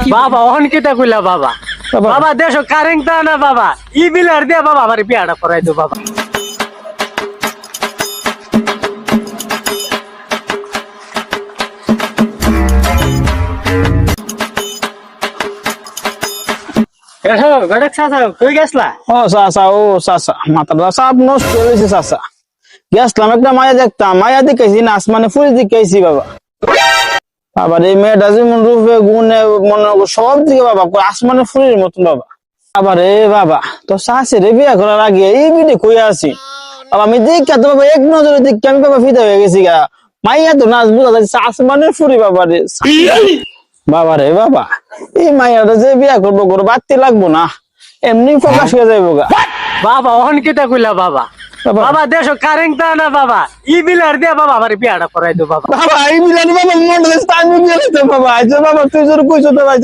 বাবা অহন কিতা কইলা বাবা? বাবা। দেশ কারেং তা না বাবা। ই বিলার দিয়া বাবা আমার বিয়াটা করাই দো বাবা। একটা মায়া দেখতাম মায়া দেখেছি না আসমানে ফুল দেখেছি বাবা। বাবার এই মেয়েটা যেমন রূপে, গুণে, মনে করো, সব দিকে বাবা আসমানে ফুলের মতন বাবা। আবার রে বাবা তো শাশি রে বিয়া করার আগে এই বিটে কই আছি বাবা, আমি দেখে তো বাবা, এক নজরে দেখে আমি বাবা ফিদা হয়ে গেছি গা। মাইয়া তো নাচ বুঝা যাচ্ছে আসমানের ফুরি বাবা রে। বাবা রে বাবা, এই মাইয়াটা যে বিয়া করব করব বাড়তে লাগবো না। এমনি প্রকাশ হয়ে যাইবো গা। বাবা, অহন কিতা কইলা বাবা। বাবা। দেশ কারেং তা না বাবা। ই বিলার দিয়া বাবা আমার বিয়াটা করাই দে বাবা। বাবা এই মিলানি বাবা মন্ডলে স্থান নিয়ে বাবা। আজ বাবা তুই জোর কইছো তো ভাই